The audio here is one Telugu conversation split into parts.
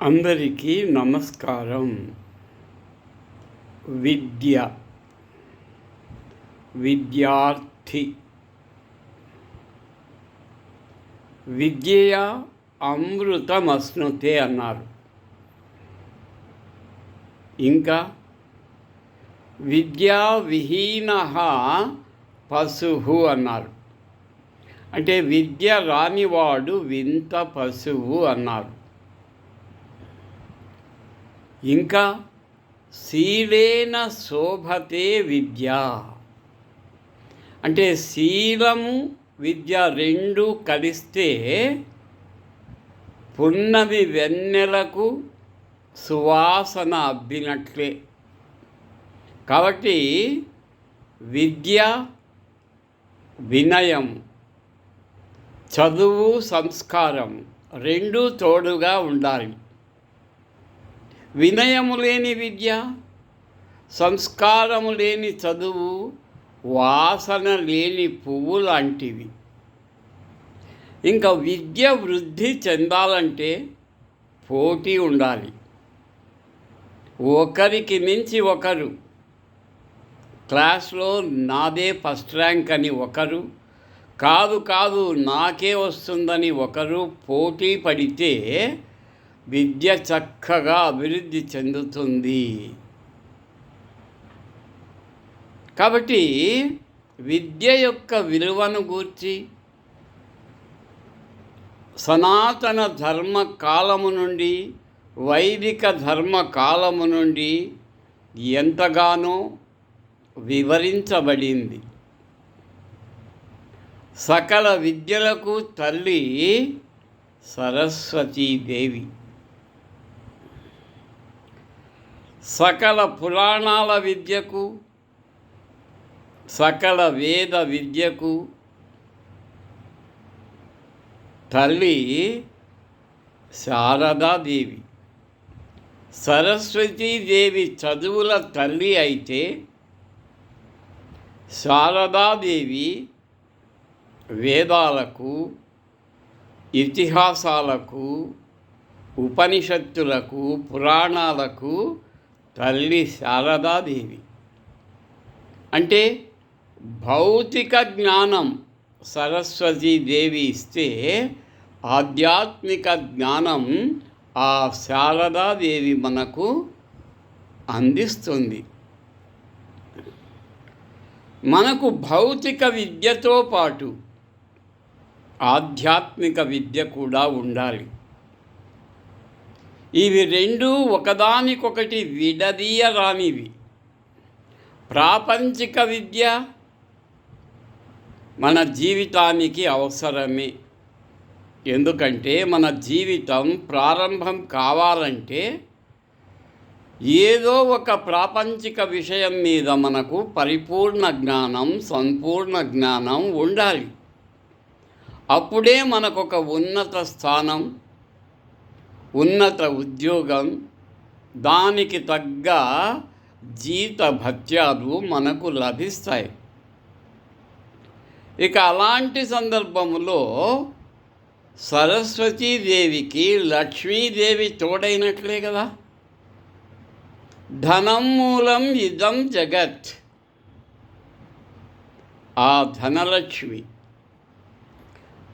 అందరికీ నమస్కారం. విద్య. విద్యార్థి. విద్యయ అమృతమస్నుతే అన్నారు. ఇంకా విద్యా విహీన పశువు అన్నారు. అంటే విద్య రానివాడు వింత పశువు అన్నారు. ఇంకా శీలేన శోభతే విద్య. అంటే శీలము విద్య రెండు కలిస్తే పున్నమి వెన్నెలకు సువాసన అబ్బినట్లే. కాబట్టి విద్య వినయం చదువు సంస్కారం రెండు తోడుగా ఉండాలి. వినయము లేని విద్య సంస్కారము లేని చదువు వాసన లేని పువ్వు లాంటివి. ఇంకా విద్య వృద్ధి చెందాలంటే పోటీ ఉండాలి. ఒకరికి మించి ఒకరు. క్లాస్లో నాదే ఫస్ట్ ర్యాంక్ అని ఒకరు కాదు కాదు నాకే వస్తుందని ఒకరు పోటీ పడితే విద్య చక్కగా అభివృద్ధి చెందుతుంది. కాబట్టి విద్య యొక్క విలువను గూర్చి సనాతన ధర్మ కాలము నుండి వైదిక ధర్మ కాలము నుండి ఎంతగానో వివరించబడింది. సకల విద్యలకు తల్లి సరస్వతీదేవి. సకల పురాణాల విద్యకు సకల వేద విద్యకు తల్లి శారదాదేవి. సరస్వతీదేవి చదువుల తల్లి అయితే శారదాదేవి వేదాలకు ఇతిహాసాలకు ఉపనిషత్తులకు పురాణాలకు తల్లి శారదాదేవి. అంటే భౌతిక జ్ఞానం సరస్వతీదేవి ఇస్తే ఆధ్యాత్మిక జ్ఞానం ఆ శారదాదేవి మనకు అందిస్తుంది. మనకు భౌతిక విద్యతో పాటు ఆధ్యాత్మిక విద్య కూడా ఉండాలి. ఇవి రెండు ఒకదానికొకటి విడదీయరానివి. ప్రాపంచిక విద్య మన జీవితానికి అవసరమే. ఎందుకంటే మన జీవితం ప్రారంభం కావాలంటే ఏదో ఒక ప్రాపంచిక విషయం మీద మనకు పరిపూర్ణ జ్ఞానం సంపూర్ణ జ్ఞానం ఉండాలి. అప్పుడే మనకు ఒక ఉన్నత స్థానం ఉన్నత ఉద్యోగం దానికి తగ్గ జీత భత్యాలు మనకు లభిస్తాయి. ఇక అలాంటి సందర్భంలో సరస్వతీదేవికి లక్ష్మీదేవి తోడైనట్లే కదా. ధనం మూలం ఇదం జగత్. ఆ ధనలక్ష్మి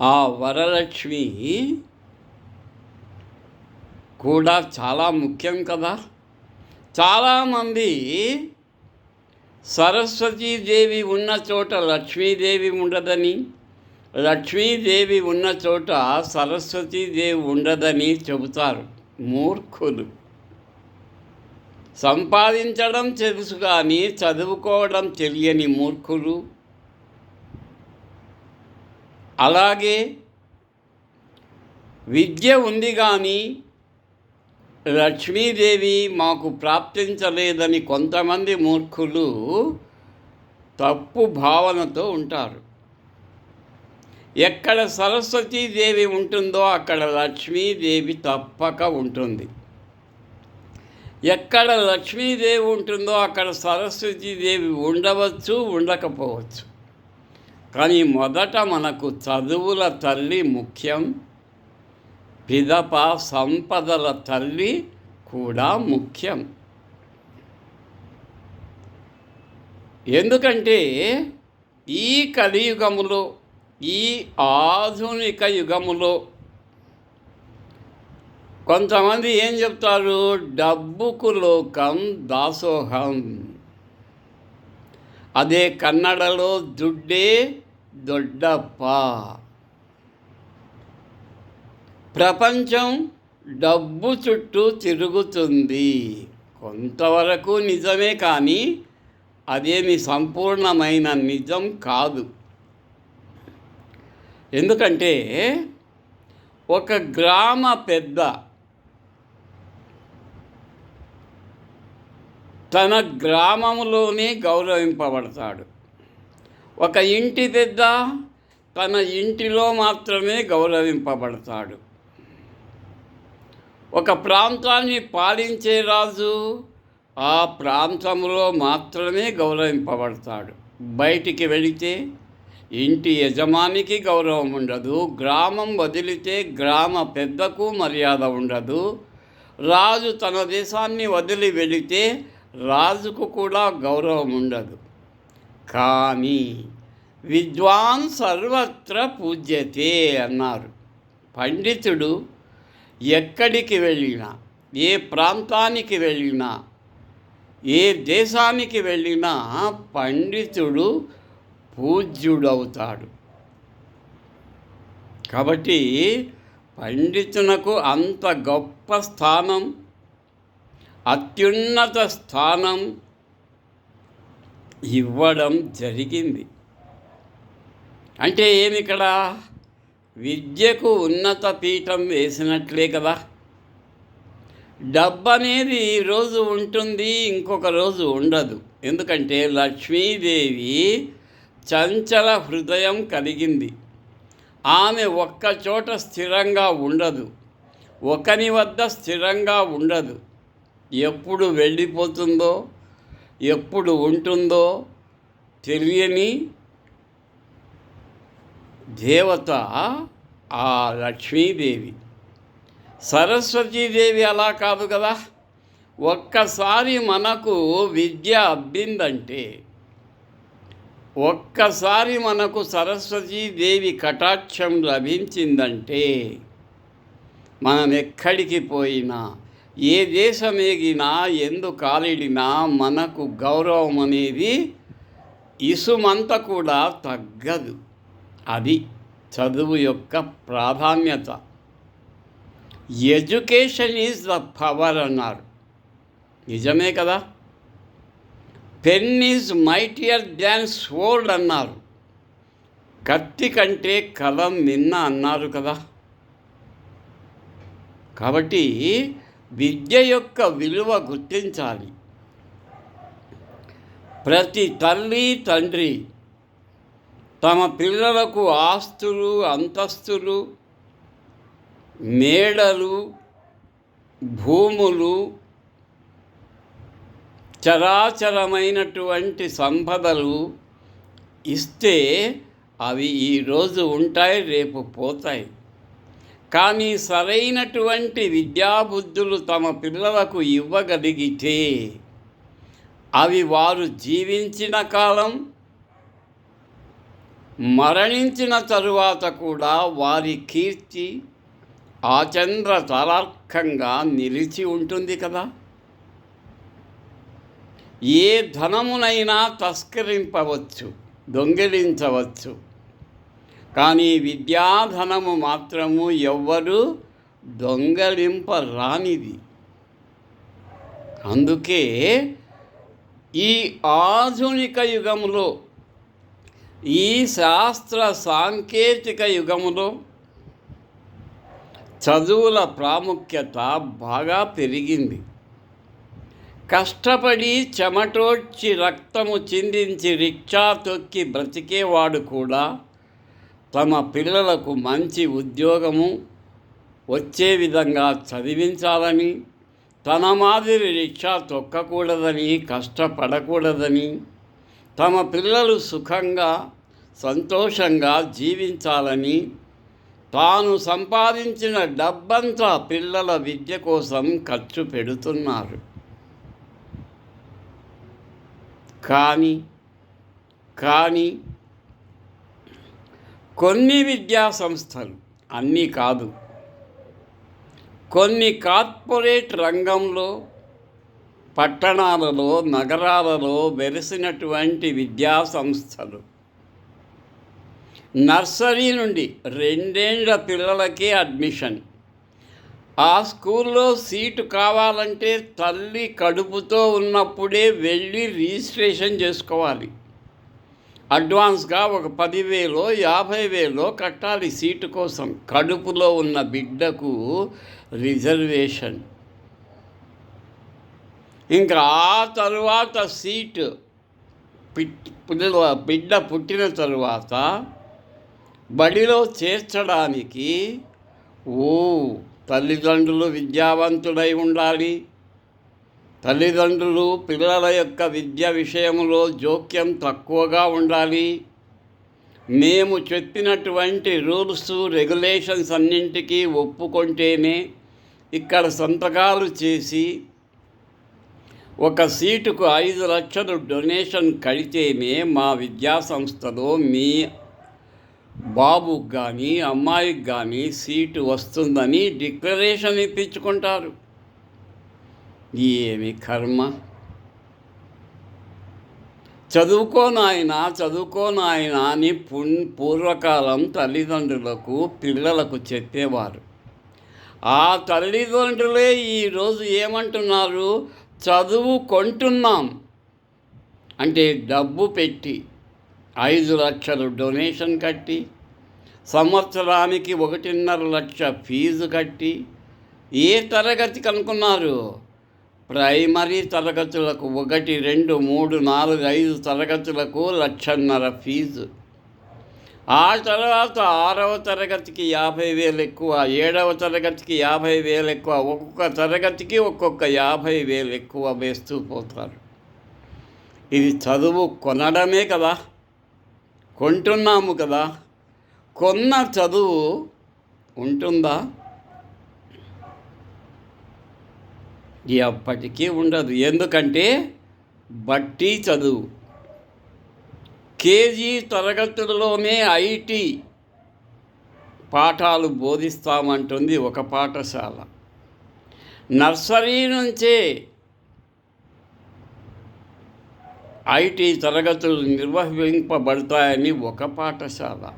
ఆ వరలక్ష్మి కూడా చాలా ముఖ్యం కదా. చాలామంది సరస్వతీదేవి ఉన్న చోట లక్ష్మీదేవి ఉండదని లక్ష్మీదేవి ఉన్న చోట సరస్వతీదేవి ఉండదని చెబుతారు మూర్ఖులు. సంపాదించడం తెలుసు కానీ చదువుకోవడం తెలియని మూర్ఖులు. అలాగే విద్య ఉంది కానీ లక్ష్మీదేవి మాకు ప్రాప్తించలేదని కొంతమంది మూర్ఖులు తప్పు భావనతో ఉంటారు. ఎక్కడ సరస్వతీదేవి ఉంటుందో అక్కడ లక్ష్మీదేవి తప్పక ఉంటుంది. ఎక్కడ లక్ష్మీదేవి ఉంటుందో అక్కడ సరస్వతీదేవి ఉండవచ్చు ఉండకపోవచ్చు. కానీ మొదట మనకు చదువుల తల్లి ముఖ్యం. పిదప సంపదల తల్లి కూడా ముఖ్యం. ఎందుకంటే ఈ కలియుగములో ఈ ఆధునిక యుగములో కొంతమంది ఏం చెప్తారు? డబ్బుకు లోకం దాసోహం. అదే కన్నడలో దుడ్డే దొడ్డప్ప. ప్రపంచం డబ్బు చుట్టూ తిరుగుతుంది. కొంతవరకు నిజమే కానీ అదేమి సంపూర్ణమైన నిజం కాదు. ఎందుకంటే ఒక గ్రామ పెద్ద తన గ్రామంలోనే గౌరవింపబడతాడు. ఒక ఇంటి పెద్ద తన ఇంటిలో మాత్రమే గౌరవింపబడతాడు. ఒక ప్రాంతాన్ని పాలించే రాజు ఆ ప్రాంతంలో మాత్రమే గౌరవింపబడతాడు. బయటికి వెళితే ఇంటి యజమానికి గౌరవం ఉండదు. గ్రామం వదిలితే గ్రామ పెద్దకు మర్యాద ఉండదు. రాజు తన దేశాన్ని వదిలి వెళితే రాజుకు కూడా గౌరవం ఉండదు. కానీ విద్వాన్ సర్వత్ర పూజ్యతే అన్నారు. పండితుడు ఎక్కడికి వెళ్ళినా ఏ ప్రాంతానికి వెళ్ళినా ఏ దేశానికి వెళ్ళినా పండితుడు పూజ్యుడవుతాడు. కాబట్టి పండితునకు అంత గొప్ప స్థానం అత్యున్నత స్థానం ఇవ్వడం జరిగింది. అంటే ఏమి ఇక్కడ విద్యకు ఉన్నత పీఠం వేసినట్లే కదా. డబ్బు అనేది ఈరోజు ఉంటుంది ఇంకొక రోజు ఉండదు. ఎందుకంటే లక్ష్మీదేవి చంచల హృదయం కలిగింది. ఆమె ఒక్క చోట స్థిరంగా ఉండదు ఒకని వద్ద స్థిరంగా ఉండదు. ఎప్పుడు వెళ్ళిపోతుందో ఎప్పుడు ఉంటుందో తెలియని దేవత ఆ లక్ష్మీదేవి. సరస్వతీదేవి అలా కాదు కదా? ఒక్కసారి మనకు విద్య అబ్బిందంటే ఒక్కసారి మనకు సరస్వతీదేవి కటాక్షం లభించిందంటే మనం ఎక్కడికి పోయినా ఏ దేశం ఎగినా ఎందు కాలిడినా మనకు గౌరవం అనేది ఇసుమంత కూడా తగ్గదు. అది చదువు యొక్క ప్రాధాన్యత. ఎడ్యుకేషన్ ఈజ్ ద పవర్ అన్నారు. నిజమే కదా? Pen is mightier than sword అన్నారు. కత్తి కంటే కలం నిన్న అన్నారు కదా? కాబట్టి విద్య యొక్క విలువ గుర్తించాలి. ప్రతి తల్లి తండ్రి తమ పిల్లలకు ఆస్తులు అంతస్తులు మేడలు భూములు చరాచరమైనటువంటి సంపదలు ఇస్తే అవి ఈరోజు ఉంటాయి రేపు పోతాయి. కానీ సరైనటువంటి విద్యాబుద్ధులు తమ పిల్లలకు ఇవ్వగలిగితే అవి వారు జీవించిన కాలం మరణించిన తరువాత కూడా వారి కీర్తి ఆచంద్ర తారార్కంగా నిలిచి ఉంటుంది కదా. ఏ ధనమునైనా తస్కరింపవచ్చు దొంగిలించవచ్చు. కానీ విద్యాధనము మాత్రము ఎవ్వరు దొంగలింపరానిది. అందుకే ఈ ఆధునిక యుగంలో ఈ శాస్త్ర సాంకేతిక యుగంలో చదువుల ప్రాముఖ్యత బాగా పెరిగింది. కష్టపడి చెమటోడ్చి రక్తము చిందించి రిక్షా తొక్కి బ్రతికేవాడు కూడా తమ పిల్లలకు మంచి ఉద్యోగము వచ్చే విధంగా చదివించాలని తన మాదిరి రిక్షా తొక్కకూడదని కష్టపడకూడదని తమ పిల్లలు సుఖంగా సంతోషంగా జీవించాలని తాను సంపాదించిన డబ్బంతా పిల్లల విద్య కోసం ఖర్చు పెడుతున్నారు. కానీ కానీ కొన్ని విద్యా సంస్థలు అన్నీ కాదు. కొన్ని కార్పొరేట్ రంగంలో పట్టణాలలో నగరాలలో వెలిసినటువంటి విద్యా సంస్థలు నర్సరీ నుండి రెండేండ్ల పిల్లలకే అడ్మిషన్. ఆ స్కూల్లో సీటు కావాలంటే తల్లి కడుపుతో ఉన్నప్పుడే వెళ్ళి రిజిస్ట్రేషన్ చేసుకోవాలి. అడ్వాన్స్గా ఒక పదివేలో యాభై వేలో కట్టాలి సీటు కోసం. కడుపులో ఉన్న బిడ్డకు రిజర్వేషన్. ఇంకా ఆ తరువాత సీటు. బిడ్డ పుట్టిన తరువాత బడిలో చేర్చడానికి ఓ తల్లిదండ్రులు విద్యావంతుడై ఉండాలి. తల్లిదండ్రులు పిల్లల యొక్క విద్య విషయంలో జోక్యం తక్కువగా ఉండాలి. మేము చెప్పినటువంటి రూల్స్ రెగ్యులేషన్స్ అన్నింటికీ ఒప్పుకుంటేనే ఇక్కడ సంతకాలు చేసి ఒక సీటుకు ఐదు లక్షలు డొనేషన్ కడితేనే మా విద్యాసంస్థలో మీ బాబుకి కానీ అమ్మాయికి కానీ సీటు వస్తుందని డిక్లరేషన్ ఇప్పించుకుంటారు. ఏమి కర్మ? చదువుకో నాయన చదువుకో నాయన అని పూర్వకాలం తల్లిదండ్రులకు పిల్లలకు చెప్పేవారు. ఆ తల్లిదండ్రులే ఈరోజు ఏమంటున్నారు? చదువు కొంటున్నాం. అంటే డబ్బు పెట్టి. ఐదు లక్షలు డొనేషన్ కట్టి సంవత్సరానికి ఒకటిన్నర లక్ష ఫీజు కట్టి ఏ తరగతి కనుక్కున్నారు? ప్రైమరీ తరగతులకు ఒకటి రెండు మూడు నాలుగు ఐదు తరగతులకు లక్షన్నర ఫీజు. ఆ తర్వాత ఆరవ తరగతికి యాభై వేలు ఎక్కువ ఏడవ తరగతికి యాభై వేలు ఎక్కువ ఒక్కొక్క తరగతికి ఒక్కొక్క యాభై వేలు ఎక్కువ వేస్తూ పోతారు. ఇది చదువు కొనడమే కదా. కొంటున్నాము కదా. కొన్న చదువు ఉంటుందా? ఎప్పటికీ ఉండదు. ఎందుకంటే బట్టి చదువు. కేజీ తరగతులలోనే ఐటీ పాఠాలు బోధిస్తామంటుంది ఒక పాఠశాల. నర్సరీ నుంచే ఐటీ తరగతులు నిర్వహింపబడతాయని ఒక పాఠశాల.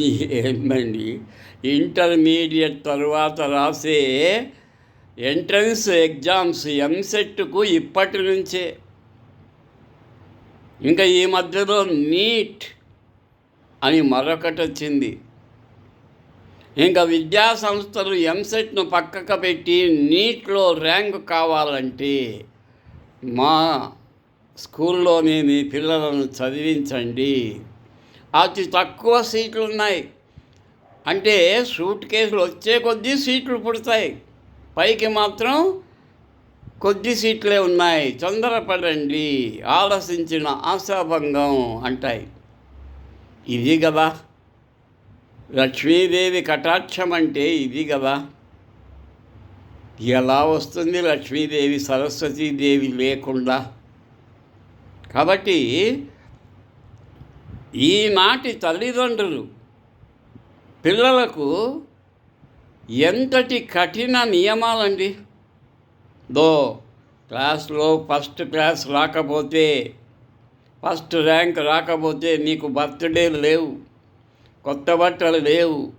ఏమండి? ఇంటర్మీడియట్ తర్వాత రాసే ఎంట్రన్స్ ఎగ్జామ్స్ ఎంసెట్కు ఇప్పటి నుంచే. ఇంకా ఈ మధ్యలో నీట్ అని మరొకటి వచ్చింది. ఇంకా విద్యా సంస్థలు ఎంసెట్ను పక్కకు పెట్టి నీట్లో ర్యాంక్ కావాలంటే మా స్కూల్లోనే మీ పిల్లలను చదివించండి. అతి తక్కువ సీట్లు ఉన్నాయి అంటే సూట్ కేసులు వచ్చే కొద్దీ సీట్లు పుడతాయి. పైకి మాత్రం కొద్ది సీట్లే ఉన్నాయి. తొందరపడండి. ఆలోచించిన ఆశాభంగం అంటాయి. ఇది కదా లక్ష్మీదేవి కటాక్షం అంటే ఇది కదా ఎలా వస్తుంది లక్ష్మీదేవి సరస్వతీదేవి లేకుండా? కాబట్టి ఈనాటి తల్లిదండ్రులు పిల్లలకు ఎంతటి కఠిన నియమాలండి? దో క్లాస్లో ఫస్ట్ క్లాస్ రాకపోతే ఫస్ట్ ర్యాంక్ రాకపోతే నీకు బర్త్డేలు లేవు కొత్త బట్టలు లేవు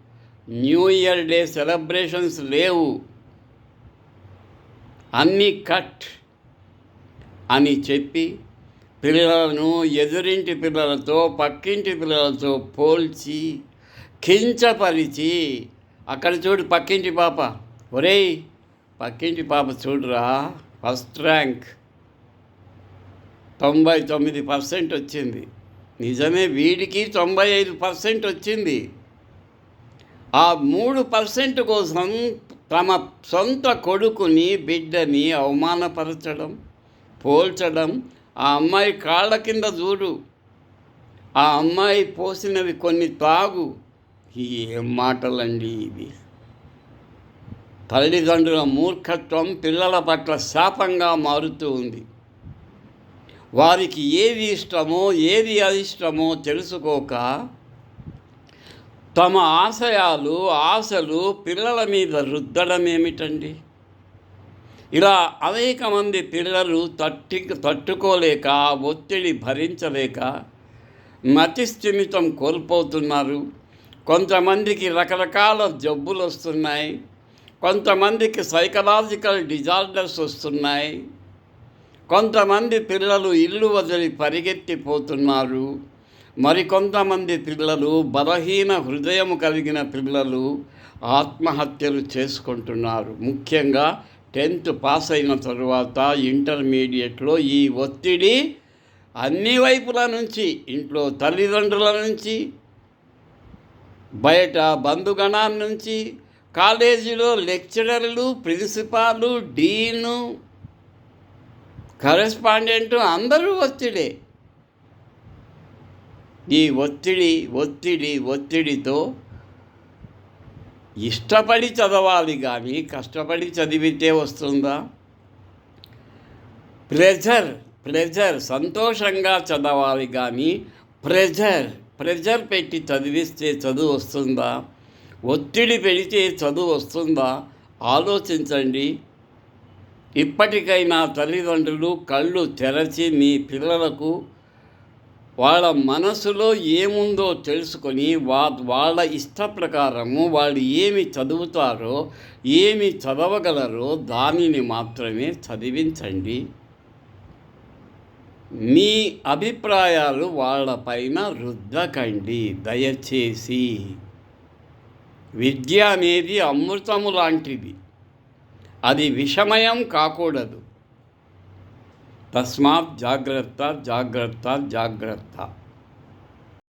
న్యూ ఇయర్ డే సెలబ్రేషన్స్ లేవు. అన్నీ కట్ అని చెప్పి పిల్లలను ఎదురింటి పిల్లలతో పక్కింటి పిల్లలతో పోల్చి కించపరిచి అక్కడ చూడు పక్కింటి పాప. ఒరేయ్ పక్కింటి పాప చూడురా ఫస్ట్ ర్యాంక్. తొంభై తొమ్మిది పర్సెంట్ వచ్చింది. నిజమే వీడికి తొంభై ఐదు పర్సెంట్ వచ్చింది. ఆ మూడు పర్సెంట్ కోసం తమ సొంత కొడుకుని బిడ్డని అవమానపరచడం పోల్చడం ఆ అమ్మాయి కాళ్ళ కింద చూడు. ఆ అమ్మాయి పోసినవి కొన్ని తాగు. ఏం మాటలండి ఇవి? తల్లిదండ్రుల మూర్ఖత్వం పిల్లల పట్ల శాపంగా మారుతూ ఉంది. వారికి ఏది ఇష్టమో ఏది అయిష్టమో తెలుసుకోక తమ ఆశయాలు ఆశలు పిల్లల మీద రుద్దడం ఏమిటండి ఇలా అనేక మంది పిల్లలు తట్టి తట్టుకోలేక ఒత్తిడి భరించలేక మతిస్థిమితం కోల్పోతున్నారు. కొంతమందికి రకరకాల జబ్బులు వస్తున్నాయి. కొంతమందికి సైకలాజికల్ డిజార్డర్స్ వస్తున్నాయి. కొంతమంది పిల్లలు ఇల్లు వదిలి పరిగెత్తిపోతున్నారు. మరికొంతమంది పిల్లలు బలహీన హృదయం కలిగిన పిల్లలు ఆత్మహత్యలు చేసుకుంటున్నారు. ముఖ్యంగా టెన్త్ పాస్ అయిన తరువాత ఇంటర్మీడియట్లో ఈ ఒత్తిడి అన్ని వైపుల నుంచి ఇంట్లో తల్లిదండ్రుల నుంచి బయట బంధుగణాల నుంచి కాలేజీలో లెక్చరర్లు ప్రిన్సిపాలు డీను కరెస్పాండెంట్ అందరూ ఒత్తిడే. ఈ ఒత్తిడి ఒత్తిడి ఒత్తిడితో ఇష్టపడి చదవాలి కానీ కష్టపడి చదివితే వస్తుందా? ప్రెజర్ ప్రెజర్ సంతోషంగా చదవాలి కానీ ప్రెజర్ ప్రెజర్ పెట్టి చదివిస్తే చదువు వస్తుందా? ఒత్తిడి పెడితే చదువు వస్తుందా? ఆలోచించండి. ఇప్పటికైనా తల్లిదండ్రులు కళ్ళు తెరచి మీ పిల్లలకు వాళ్ళ మనసులో ఏముందో తెలుసుకొని వా వాళ్ళ ఇష్ట ప్రకారము వాళ్ళు ఏమి చదువుతారో ఏమి చదవగలరో దానిని మాత్రమే చదివించండి. మీ అభిప్రాయాలు వాళ్ళపైన రుద్దకండి దయచేసి. విద్య అనేది అమృతము లాంటిది. అది విషమయం కాకూడదు. तस्मात् जाग्रत्तात् जाग्रत्तात् जाग्रत्ता